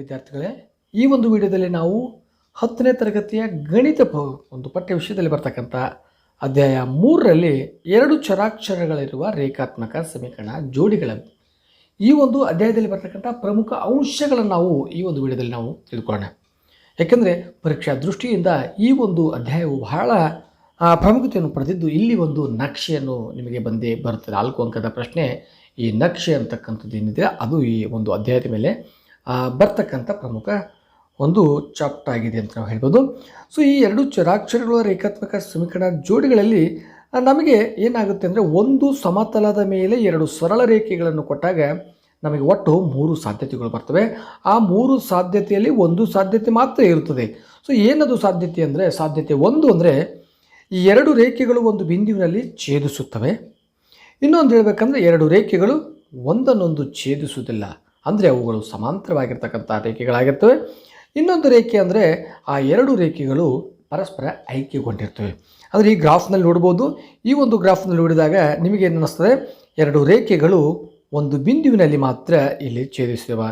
ವಿದ್ಯಾರ್ಥಿಗಳೇ, ಈ ಒಂದು ವಿಡಿಯೋದಲ್ಲಿ ನಾವು ಹತ್ತನೇ ತರಗತಿಯ ಗಣಿತ ಒಂದು ಪಠ್ಯ ವಿಷಯದಲ್ಲಿ ಬರ್ತಕ್ಕಂಥ ಅಧ್ಯಾಯ ಮೂರರಲ್ಲಿ ಎರಡು ಚರಾಕ್ಷರಗಳಿರುವ ರೇಖಾತ್ಮಕ ಸಮೀಕರಣ ಜೋಡಿಗಳ ಈ ಒಂದು ಅಧ್ಯಾಯದಲ್ಲಿ ಬರ್ತಕ್ಕಂಥ ಪ್ರಮುಖ ಅಂಶಗಳನ್ನು ನಾವು ಈ ಒಂದು ವಿಡಿಯೋದಲ್ಲಿ ನಾವು ತಿಳ್ಕೊಳ್ಳೋಣ. ಯಾಕೆಂದರೆ ಪರೀಕ್ಷಾ ದೃಷ್ಟಿಯಿಂದ ಈ ಒಂದು ಅಧ್ಯಾಯವು ಬಹಳ ಪ್ರಾಮುಖ್ಯತೆಯನ್ನು ಪಡೆದಿದ್ದು ಇಲ್ಲಿ ಒಂದು ನಕ್ಷೆಯನ್ನು ನಿಮಗೆ ಬಂದೇ ಬರುತ್ತದೆ ನಾಲ್ಕು ಅಂಕದ ಪ್ರಶ್ನೆ, ಈ ನಕ್ಷೆ ಅಂತಕ್ಕಂಥದ್ದು ಏನಿದೆ, ಅದು ಈ ಒಂದು ಅಧ್ಯಾಯದ ಮೇಲೆ ಬರ್ತಕ್ಕಂಥ ಪ್ರಮುಖ ಒಂದು ಚಾಪ್ಟರ್ ಆಗಿದೆ ಅಂತ ನಾವು ಹೇಳ್ಬೋದು. ಸೊ ಈ ಎರಡು ಚರಾಕ್ಷರಗಳ ರೇಖಾತ್ಮಕ ಸಮೀಕರಣ ಜೋಡಿಗಳಲ್ಲಿ ನಮಗೆ ಏನಾಗುತ್ತೆ ಅಂದರೆ ಒಂದು ಸಮತಲದ ಮೇಲೆ ಎರಡು ಸರಳ ರೇಖೆಗಳನ್ನು ಕೊಟ್ಟಾಗ ನಮಗೆ ಒಟ್ಟು ಮೂರು ಸಾಧ್ಯತೆಗಳು ಬರ್ತವೆ. ಆ ಮೂರು ಸಾಧ್ಯತೆಯಲ್ಲಿ ಒಂದು ಸಾಧ್ಯತೆ ಮಾತ್ರ ಇರುತ್ತದೆ. ಸೊ ಏನದು ಸಾಧ್ಯತೆ ಅಂದರೆ, ಸಾಧ್ಯತೆ ಒಂದು ಅಂದರೆ ಈ ಎರಡು ರೇಖೆಗಳು ಒಂದು ಬಿಂದುವಿನಲ್ಲಿ ಛೇದಿಸುತ್ತವೆ. ಇನ್ನೊಂದು ಹೇಳಬೇಕಂದ್ರೆ ಎರಡು ರೇಖೆಗಳು ಒಂದನ್ನೊಂದು ಛೇದಿಸುವುದಿಲ್ಲ. ಅಂದರೆ ಅವುಗಳು ಸಮಾಂತರವಾಗಿರ್ತಕ್ಕಂಥ ರೇಖೆಗಳಾಗಿರ್ತವೆ. ಇನ್ನೊಂದು ರೇಖೆ ಅಂದರೆ ಆ ಎರಡು ರೇಖೆಗಳು ಪರಸ್ಪರ ಐಕ್ಯಗೊಂಡಿರ್ತವೆ. ಅಂದರೆ ಈ ಗ್ರಾಫ್ನಲ್ಲಿ ನೋಡ್ಬೋದು. ಈ ಒಂದು ಗ್ರಾಫ್ನಲ್ಲಿ ನೋಡಿದಾಗ ನಿಮಗೆ ಅನ್ನಿಸ್ತದೆ? ಎರಡು ರೇಖೆಗಳು ಒಂದು ಬಿಂದುವಿನಲ್ಲಿ ಮಾತ್ರ ಇಲ್ಲಿ ಛೇದಿಸಿದವ.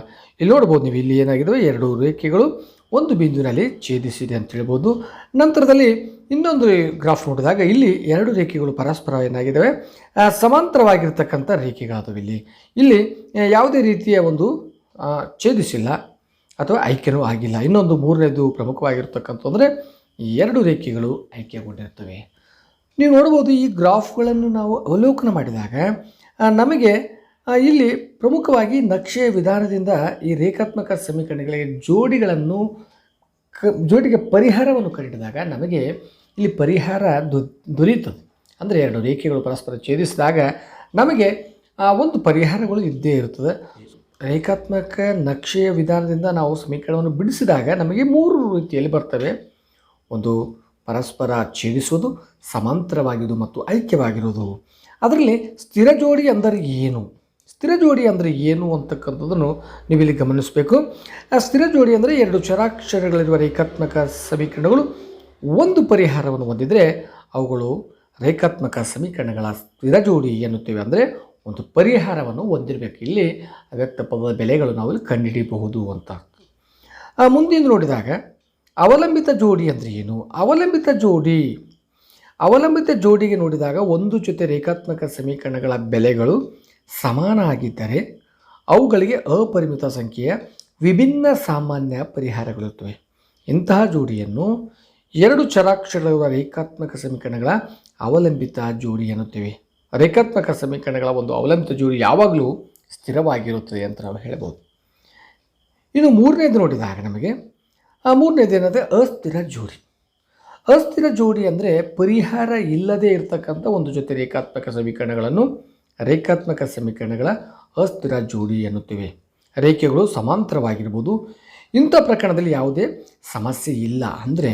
ಇಲ್ಲಿ ನೋಡ್ಬೋದು ನೀವು ಇಲ್ಲಿ ಏನಾಗಿದ್ದಾವೆ ಎರಡು ರೇಖೆಗಳು. ಒಂದು ಬಿಂದುವಿನಲ್ಲಿ ಛೇದಿಸಿದೆ ಅಂತ ಹೇಳ್ಬೋದು. ನಂತರದಲ್ಲಿ ಇನ್ನೊಂದು ಗ್ರಾಫ್ ನೋಡಿದಾಗ ಇಲ್ಲಿ ಎರಡು ರೇಖೆಗಳು ಪರಸ್ಪರ ಏನಾಗಿದ್ದಾವೆ? ಸಮಾಂತರವಾಗಿರ್ತಕ್ಕಂಥ ರೇಖೆಗಳಾದವು ಇಲ್ಲಿ. ಇಲ್ಲಿ ಯಾವುದೇ ರೀತಿಯ ಒಂದು ಛೇದಿಸಿಲ್ಲ ಅಥವಾ ಐಕ್ಯನೂ ಆಗಿಲ್ಲ. ಇನ್ನೊಂದು ಮೂರನೇದು ಪ್ರಮುಖವಾಗಿರ್ತಕ್ಕಂಥ ಅಂದರೆ ಎರಡು ರೇಖೆಗಳು ಐಕ್ಯಗೊಂಡಿರ್ತವೆ ನೀವು ನೋಡ್ಬೋದು ಈ ಗ್ರಾಫ್ಗಳನ್ನು ನಾವು ಅವಲೋಕನ ಮಾಡಿದಾಗ ನಮಗೆ ಇಲ್ಲಿ ಪ್ರಮುಖವಾಗಿ ನಕ್ಷೆಯ ವಿಧಾನದಿಂದ ಈ ರೇಖಾತ್ಮಕ ಸಮೀಕರಣಗಳಿಗೆ ಜೋಡಿಗಳನ್ನು ಕ, ಜೋಡಿಗೆ ಪರಿಹಾರವನ್ನು ಕಂಡಿಡಿದಾಗ ನಮಗೆ ಇಲ್ಲಿ ಪರಿಹಾರ ದೊರೆಯುತ್ತದೆ ಅಂದರೆ ಎರಡು ರೇಖೆಗಳು ಪರಸ್ಪರ ಛೇದಿಸಿದಾಗ ನಮಗೆ, ಆ, ಒಂದು ಪರಿಹಾರಗಳು ಇದ್ದೇ ಇರುತ್ತದೆ. ರೇಖಾತ್ಮಕ ನಕ್ಷೆಯ ವಿಧಾನದಿಂದ ನಾವು ಸಮೀಕರಣವನ್ನು ಬಿಡಿಸಿದಾಗ ನಮಗೆ ಮೂರು ರೀತಿಯಲ್ಲಿ ಬರ್ತವೆ. ಒಂದು, ಪರಸ್ಪರ ಛೇದಿಸುವುದು, ಸಮಾಂತರವಾಗಿರುವುದು ಮತ್ತು ಐಕ್ಯವಾಗಿರುವುದು. ಅದರಲ್ಲಿ ಸ್ಥಿರ ಜೋಡಿ ಅಂದರೆ ಏನು? ಸ್ಥಿರ ಜೋಡಿ ಅಂದರೆ ಏನು ಅಂತಕ್ಕಂಥದ್ದನ್ನು ನೀವಿಲ್ಲಿ ಗಮನಿಸಬೇಕು. ಆ ಸ್ಥಿರ ಜೋಡಿ ಅಂದರೆ ಎರಡು ಚರಾಕ್ಷರಗಳಿರುವ ರೇಖಾತ್ಮಕ ಸಮೀಕರಣಗಳು ಒಂದು ಪರಿಹಾರವನ್ನು ಹೊಂದಿದರೆ ಅವುಗಳು ರೇಖಾತ್ಮಕ ಸಮೀಕರಣಗಳ ಸ್ಥಿರ ಜೋಡಿ ಎನ್ನುತ್ತೇವೆ ಅಂದರೆ ಒಂದು ಪರಿಹಾರವನ್ನು ಹೊಂದಿರಬೇಕು. ಇಲ್ಲಿ ಅವ್ಯಕ್ತ ಪದದ ಬೆಲೆಗಳು ನಾವು ಇಲ್ಲಿ ಕಂಡುಹಿಡಿಯಬಹುದು ಅಂತ. ಮುಂದಿನ ನೋಡಿದಾಗ ಅವಲಂಬಿತ ಜೋಡಿ ಅಂದರೆ ಏನು? ಅವಲಂಬಿತ ಜೋಡಿ. ಅವಲಂಬಿತ ಜೋಡಿಗೆ ನೋಡಿದಾಗ ಒಂದು ಜೊತೆ ರೇಖಾತ್ಮಕ ಸಮೀಕರಣಗಳ ಬೆಲೆಗಳು ಸಮಾನ ಆಗಿದ್ದರೆ ಅವುಗಳಿಗೆ ಅಪರಿಮಿತ ಸಂಖ್ಯೆಯ ವಿಭಿನ್ನ ಸಾಮಾನ್ಯ ಪರಿಹಾರಗಳಿರುತ್ತವೆ. ಇಂತಹ ಜೋಡಿಯನ್ನು ಎರಡು ಚರಾಕ್ಷರಗಳ ರೇಖಾತ್ಮಕ ಸಮೀಕರಣಗಳ ಅವಲಂಬಿತ ಜೋಡಿ ಎನ್ನುತ್ತೇವೆ. ರೇಖಾತ್ಮಕ ಸಮೀಕರಣಗಳ ಒಂದು ಅವಲಂಬಿತ ಜೋಡಿ ಯಾವಾಗಲೂ ಸ್ಥಿರವಾಗಿರುತ್ತದೆ ಅಂತ ನಾವು ಹೇಳ್ಬೋದು ಇನ್ನು ಮೂರನೇದು ನೋಡಿದಾಗ ನಮಗೆ, ಆ ಮೂರನೇದು ಏನಂದರೆ ಅಸ್ಥಿರ ಜೋಡಿ. ಅಸ್ಥಿರ ಜೋಡಿ ಅಂದರೆ ಪರಿಹಾರ ಇಲ್ಲದೆ ಇರತಕ್ಕಂಥ ಒಂದು ಜೊತೆ ರೇಖಾತ್ಮಕ ಸಮೀಕರಣಗಳನ್ನು ರೇಖಾತ್ಮಕ ಸಮೀಕರಣಗಳ ಅಸ್ಥಿರ ಜೋಡಿ ಎನ್ನುತ್ತೇವೆ. ರೇಖೆಗಳು ಸಮಾಂತರವಾಗಿರ್ಬೋದು. ಇಂಥ ಪ್ರಕರಣದಲ್ಲಿ ಯಾವುದೇ ಸಮಸ್ಯೆ ಇಲ್ಲ. ಅಂದರೆ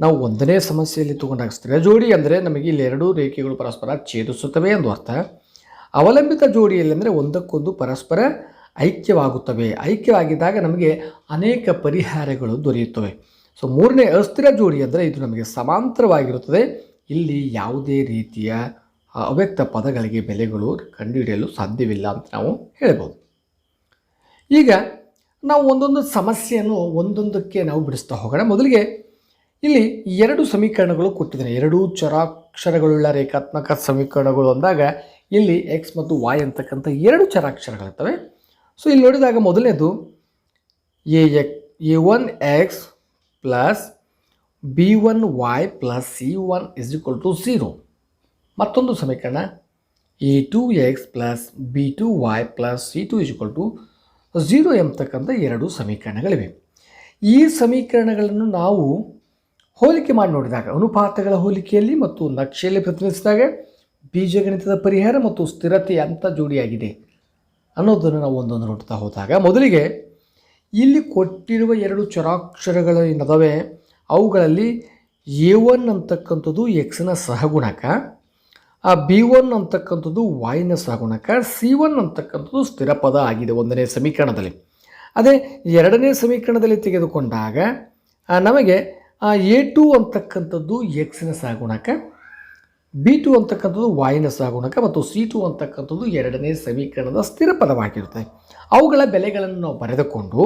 ನಾವು ಒಂದನೇ ಸಮಸ್ಯೆಯಲ್ಲಿ ತಗೊಂಡಾಗ ಸ್ಥಿರ ಜೋಡಿ ಅಂದರೆ ನಮಗೆ ಇಲ್ಲಿ ಎರಡೂ ರೇಖೆಗಳು ಪರಸ್ಪರ ಛೇದಿಸುತ್ತವೆ ಎಂದು ಅರ್ಥ. ಅವಲಂಬಿತ ಜೋಡಿಯಲ್ಲಿ ಅಂದರೆ ಒಂದಕ್ಕೊಂದು ಪರಸ್ಪರ ಐಕ್ಯವಾಗುತ್ತವೆ. ಐಕ್ಯವಾಗಿದ್ದಾಗ ನಮಗೆ ಅನೇಕ ಪರಿಹಾರಗಳು ದೊರೆಯುತ್ತವೆ. ಸೊ ಮೂರನೇ ಅಸ್ಥಿರ ಜೋಡಿ ಅಂದರೆ ಇದು ನಮಗೆ ಸಮಾಂತರವಾಗಿರುತ್ತದೆ. ಇಲ್ಲಿ ಯಾವುದೇ ರೀತಿಯ ಅವ್ಯಕ್ತ ಪದಗಳಿಗೆ ಬೆಲೆಗಳು ಕಂಡುಹಿಡಿಯಲು ಸಾಧ್ಯವಿಲ್ಲ ಅಂತ ನಾವು ಹೇಳ್ಬೋದು. ಈಗ ನಾವು ಒಂದೊಂದು ಸಮಸ್ಯೆಯನ್ನು ಒಂದೊಂದಕ್ಕೆ ನಾವು ಬಿಡಿಸ್ತಾ ಹೋಗೋಣ. ಮೊದಲಿಗೆ ಇಲ್ಲಿ ಎರಡು ಸಮೀಕರಣಗಳು ಕೊಟ್ಟಿದ್ದಾರೆ ಎರಡೂ ಚರಾಕ್ಷರಗಳುಳ್ಳ ರೇಖಾತ್ಮಕ ಸಮೀಕರಣಗಳು ಅಂದಾಗ ಇಲ್ಲಿ ಎಕ್ಸ್ ಮತ್ತು ವಾಯ್ ಅಂತಕ್ಕಂಥ ಎರಡು ಚರಾಕ್ಷರಗಳಿರ್ತವೆ. ಸೊ ಇಲ್ಲಿ ನೋಡಿದಾಗ ಮೊದಲನೇದು a x a one x plus b one y plus c one is equal to zero ಮತ್ತೊಂದು ಸಮೀಕರಣ. A two x plus b two y plus c two is equal to zero ಎಂಬತಕ್ಕಂಥ ಎರಡು ಸಮೀಕರಣಗಳಿವೆ. ಈ ಸಮೀಕರಣಗಳನ್ನು ನಾವು ಹೋಲಿಕೆ ಮಾಡಿ ನೋಡಿದಾಗ, ಅನುಪಾತಗಳ ಹೋಲಿಕೆಯಲ್ಲಿ ಮತ್ತು ನಕ್ಷೆಯಲ್ಲಿ ಪ್ರತಿನಿಧಿಸಿದಾಗ ಬೀಜಗಣಿತದ ಪರಿಹಾರ ಮತ್ತು ಸ್ಥಿರತೆ ಅಂತ ಜೋಡಿಯಾಗಿದೆ ಅನ್ನೋದನ್ನು ನಾವು ಒಂದೊಂದು ನೋಡ್ತಾ ಹೋದಾಗ, ಮೊದಲಿಗೆ ಇಲ್ಲಿ ಕೊಟ್ಟಿರುವ ಎರಡು ಚರಾಕ್ಷರಗಳು ಏನದವೆ ಅವುಗಳಲ್ಲಿ ಎ ಒನ್ ಅಂತಕ್ಕಂಥದ್ದು ಎಕ್ಸ್ನ ಸಹಗುಣಕ. ಆ ಬಿ ಒನ್ ಅಂತಕ್ಕಂಥದ್ದು ವಾಯ್ನ ಸಹಗುಣಕ ಸಿ ಒನ್ ಅಂತಕ್ಕಂಥದ್ದು ಸ್ಥಿರ ಪದ ಆಗಿದೆ ಒಂದನೇ ಸಮೀಕರಣದಲ್ಲಿ. ಅದೇ ಎರಡನೇ ಸಮೀಕರಣದಲ್ಲಿ ತೆಗೆದುಕೊಂಡಾಗ ನಮಗೆ ಎ ಟು ಅಂತಕ್ಕಂಥದ್ದು ಎಕ್ಸ್ನ ಸಹಗುಣಕ ಬಿ ಟು ಅಂತಕ್ಕಂಥದ್ದು ವಾಯಿನ ಸಹಗುಣಕ ಮತ್ತು ಸಿ ಟು ಅಂತಕ್ಕಂಥದ್ದು ಎರಡನೇ ಸಮೀಕರಣದ ಸ್ಥಿರ ಪದವಾಗಿರುತ್ತೆ. ಅವುಗಳ ಬೆಲೆಗಳನ್ನು ನಾವು ಬರೆದುಕೊಂಡು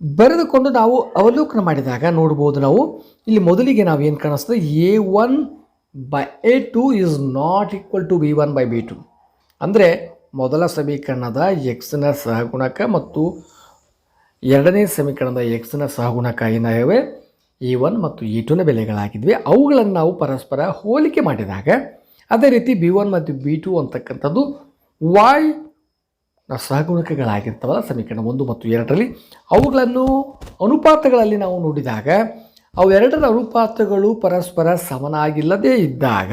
ಬರೆದುಕೊಂಡು ನಾವು ಅವಲೋಕನ ಮಾಡಿದಾಗ ನೋಡ್ಬೋದು ನಾವು, ಇಲ್ಲಿ ಮೊದಲಿಗೆ ನಾವು ಏನು ಕಾಣಿಸ್ತದೆ? A one by a two is not equal to b one by b two ಅಂದರೆ ಮೊದಲ ಸಮೀಕರಣದ ಎಕ್ಸ್ನ ಸಹಗುಣಕ ಮತ್ತು ಎರಡನೇ ಸಮೀಕರಣದ ಎಕ್ಸ್ನ ಸಹಗುಣಕ ಏನಾಗಿವೆ ಇ ಒನ್ ಮತ್ತು ಇ ಟುನ ಬೆಲೆಗಳಾಗಿದ್ವಿ. ಅವುಗಳನ್ನು ನಾವು ಪರಸ್ಪರ ಹೋಲಿಕೆ ಮಾಡಿದಾಗ ಅದೇ ರೀತಿ ಬಿ ಒನ್ ಮತ್ತು ಬಿ ಟು ಅಂತಕ್ಕಂಥದ್ದು ವಾಯ್ ಸಹಗುಣಕಗಳಾಗಿರ್ತವಲ್ಲ ಸಮೀಕರಣ ಒಂದು ಮತ್ತು ಎರಡರಲ್ಲಿ, ಅವುಗಳನ್ನು ಅನುಪಾತಗಳಲ್ಲಿ ನಾವು ನೋಡಿದಾಗ ಅವೆರಡರ ಅನುಪಾತಗಳು ಪರಸ್ಪರ ಸಮನಾಗಿಲ್ಲದೇ ಇದ್ದಾಗ,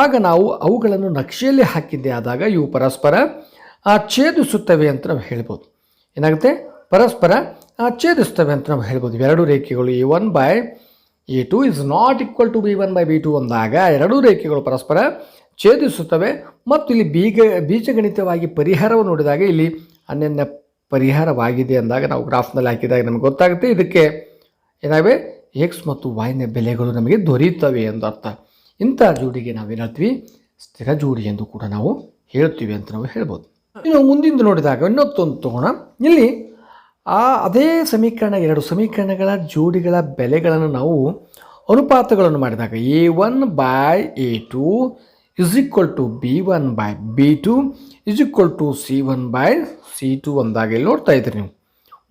ಆಗ ನಾವು ಅವುಗಳನ್ನು ನಕ್ಷೆಯಲ್ಲಿ ಹಾಕಿದ್ದೇ ಆದಾಗ ಇವು ಪರಸ್ಪರ ಛೇದಿಸುತ್ತವೆ ಅಂತ ನಾವು ಹೇಳ್ಬೋದು. ಏನಾಗುತ್ತೆ? ಪರಸ್ಪರ ಛೇದಿಸ್ತವೆ ಅಂತ ನಾವು ಹೇಳ್ಬೋದು. ಎರಡು ರೇಖೆಗಳು a one by a two is not equal to b one by b two ಅಂದಾಗ ಎರಡೂ ರೇಖೆಗಳು ಪರಸ್ಪರ ಛೇದಿಸುತ್ತವೆ ಮತ್ತು ಇಲ್ಲಿ ಬೀಗ, ಬೀಜಗಣಿತವಾಗಿ ಪರಿಹಾರವನ್ನು ನೋಡಿದಾಗ ಇಲ್ಲಿ ಅನ್ಯನ್ಯ ಪರಿಹಾರವಾಗಿದೆ ಅಂದಾಗ ನಾವು ಗ್ರಾಫ್ನಲ್ಲಿ ಹಾಕಿದಾಗ ನಮಗೆ ಗೊತ್ತಾಗುತ್ತೆ. ಇದಕ್ಕೆ ಏನಾವೆ ಎಕ್ಸ್ ಮತ್ತು ವಾಯ್ನ ಬೆಲೆಗಳು ನಮಗೆ ದೊರೆಯುತ್ತವೆ ಎಂದು ಅರ್ಥ. ಇಂಥ ಜೋಡಿಗೆ ನಾವೇನು ಹೇಳ್ತೀವಿ? ಸ್ಥಿರ ಜೋಡಿ ಎಂದು ಕೂಡ ನಾವು ಹೇಳ್ತೀವಿ ಅಂತ ನಾವು ಹೇಳ್ಬೋದು. ಇನ್ನು ಮುಂದಿಂದ ನೋಡಿದಾಗ ಇನ್ನೊತ್ತೊಂದು ತಗೋಣ. ಇಲ್ಲಿ ಆ ಅದೇ ಸಮೀಕರಣ, ಎರಡು ಸಮೀಕರಣಗಳ ಜೋಡಿಗಳ ಬೆಲೆಗಳನ್ನು ನಾವು ಅನುಪಾತಗಳನ್ನು ಮಾಡಿದಾಗ a one by a two is equal to b one by b two is equal to c one by c two ಇಲ್ಲಿ ನೋಡ್ತಾ ಇದ್ರಿ ನೀವು.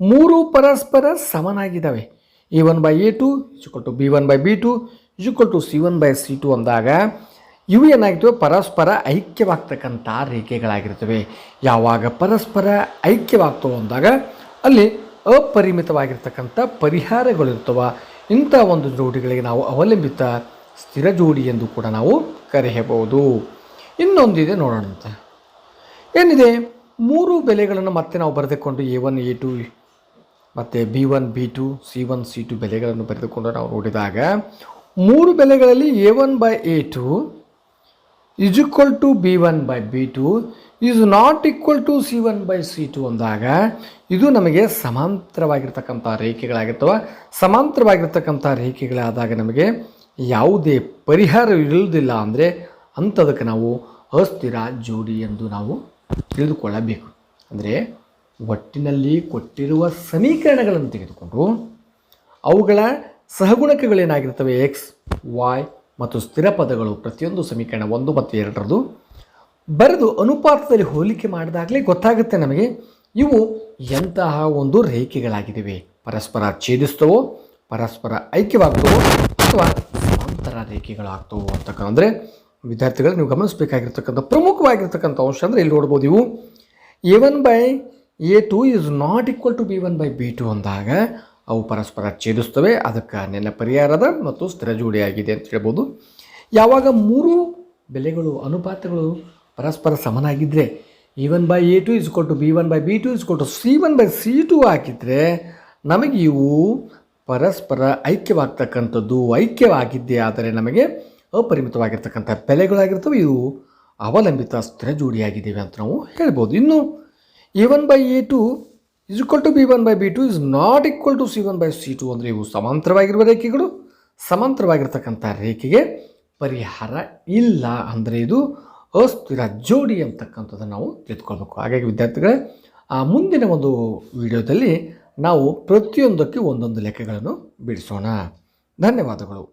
ಮೂರು ಪರಸ್ಪರ ಸಮನಾಗಿದ್ದಾವೆ. A one by a two equal to b one by b two equal to c one by c two ಅಂದಾಗ ಇವು ಏನಾಗ್ತವೆ? ಪರಸ್ಪರ ಐಕ್ಯವಾಗ್ತಕ್ಕಂಥ ರೇಖೆಗಳಾಗಿರ್ತವೆ. ಯಾವಾಗ ಪರಸ್ಪರ ಐಕ್ಯವಾಗ್ತವೆ ಅಂದಾಗ ಅಲ್ಲಿ ಅಪರಿಮಿತವಾಗಿರ್ತಕ್ಕಂಥ ಪರಿಹಾರಗಳಿರ್ತವೆ. ಇಂಥ ಒಂದು ಜೋಡಿಗಳಿಗೆ ನಾವು ಅವಲಂಬಿತ ಸ್ಥಿರ ಜೋಡಿ ಎಂದು ಕೂಡ ನಾವು ಕರೆಯಬಹುದು. ಇನ್ನೊಂದಿದೆ ನೋಡೋಣಂತೆ. ಏನಿದೆ? ಮೂರು ಬೆಲೆಗಳನ್ನು ಮತ್ತೆ ನಾವು ಬರೆದುಕೊಂಡು ಎ ಒನ್ ಎ ಟು ಮತ್ತು b one, b two, c one, c two ಬೆಲೆಗಳನ್ನು ಬರೆದುಕೊಂಡು ನಾವು ನೋಡಿದಾಗ ಮೂರು ಬೆಲೆಗಳಲ್ಲಿ a one by a two is equal to b one by b two is not equal to c one by c two ಅಂದಾಗ ಇದು ನಮಗೆ ಸಮಾಂತರವಾಗಿರ್ತಕ್ಕಂಥ ರೇಖೆಗಳಾಗಿರ್ತವೆ. ಸಮಾಂತರವಾಗಿರ್ತಕ್ಕಂಥ ರೇಖೆಗಳಾದಾಗ ನಮಗೆ ಯಾವುದೇ ಪರಿಹಾರ ಇರುವುದಿಲ್ಲ ಅಂದರೆ ಅಂಥದಕ್ಕೆ ನಾವು ಅಸ್ಥಿರ ಜೋಡಿ ಎಂದು ನಾವು ತಿಳಿದುಕೊಳ್ಳಬೇಕು. ಅಂದರೆ ಒಟ್ಟಿನಲ್ಲಿ ಕೊಟ್ಟಿರುವ ಸಮೀಕರಣಗಳನ್ನು ತೆಗೆದುಕೊಂಡು ಅವುಗಳ ಸಹಗುಣಕಗಳೇನಾಗಿರ್ತವೆ ಎಕ್ಸ್ ವಾಯ್ ಮತ್ತು ಸ್ಥಿರ ಪದಗಳು ಪ್ರತಿಯೊಂದು ಸಮೀಕರಣ ಒಂದು ಮತ್ತು ಎರಡರದು ಬರೆದು ಅನುಪಾತದಲ್ಲಿ ಹೋಲಿಕೆ ಮಾಡಿದಾಗಲೇ ಗೊತ್ತಾಗುತ್ತೆ ನಮಗೆ. ಇವು ಎಂತಹ ಒಂದು ರೇಖೆಗಳಾಗಿವೆ ಪರಸ್ಪರ ಛೇದಿಸ್ತವೋ, ಪರಸ್ಪರ ಐಕ್ಯವಾಗ್ತವೋ ಅಥವಾ ಸಮಾಂತರ ರೇಖೆಗಳಾಗ್ತವೋ ಅಂತಕ್ಕ ಅಂದರೆ ವಿದ್ಯಾರ್ಥಿಗಳು ನೀವು ಗಮನಿಸಬೇಕಾಗಿರ್ತಕ್ಕಂಥ ಪ್ರಮುಖವಾಗಿರ್ತಕ್ಕಂಥ ಅಂಶ ಅಂದರೆ ಇಲ್ಲಿ ನೋಡ್ಬೋದು ಇವು a one by a two is not equal to b one by b two ಅಂದಾಗ ಅವು ಪರಸ್ಪರ ಛೇದಿಸ್ತವೆ. ಅದಕ್ಕೆ ನೆನ ಪರಿಹಾರದ ಮತ್ತು ಸ್ಥಿರ ಜೋಡಿಯಾಗಿದೆ ಅಂತ ಹೇಳ್ಬೋದು. ಯಾವಾಗ ಮೂರು ಬೆಲೆಗಳು, ಅನುಪಾತಗಳು ಪರಸ್ಪರ ಸಮನಾಗಿದ್ದರೆ a one by a two is equal to b one by b two is equal to c one by c two ಹಾಕಿದರೆ ನಮಗೆ ಇವು ಪರಸ್ಪರ ಐಕ್ಯವಾಗ್ತಕ್ಕಂಥದ್ದು. ಐಕ್ಯವಾಗಿದ್ದೇ ಆದರೆ ನಮಗೆ ಅಪರಿಮಿತವಾಗಿರ್ತಕ್ಕಂಥ ಬೆಲೆಗಳಾಗಿರ್ತವೆ. ಇವು ಅವಲಂಬಿತ ಸ್ಥಿರ ಜೋಡಿಯಾಗಿದ್ದೇವೆ ಅಂತ ನಾವು ಹೇಳ್ಬೋದು. ಇನ್ನು a one by a two is equal to b one by b two is not equal to c one by c two ಅಂದರೆ ಇವು ಸಮಾಂತರವಾಗಿರುವ ರೇಖೆಗಳು. ಸಮಾಂತರವಾಗಿರ್ತಕ್ಕಂಥ ರೇಖೆಗೆ ಪರಿಹಾರ ಇಲ್ಲ ಅಂದರೆ ಇದು ಅಸ್ಥಿರ ಜೋಡಿ ಅಂತಕ್ಕಂಥದ್ದನ್ನು ನಾವು ತಿಳ್ಕೊಳ್ಬೇಕು ಹಾಗಾಗಿ ವಿದ್ಯಾರ್ಥಿಗಳೇ, ಆ ಮುಂದಿನ ಒಂದು ವಿಡಿಯೋದಲ್ಲಿ ನಾವು ಪ್ರತಿಯೊಂದಕ್ಕೆ ಒಂದೊಂದು ಲೆಕ್ಕಗಳನ್ನು ಬಿಡಿಸೋಣ. ಧನ್ಯವಾದಗಳು.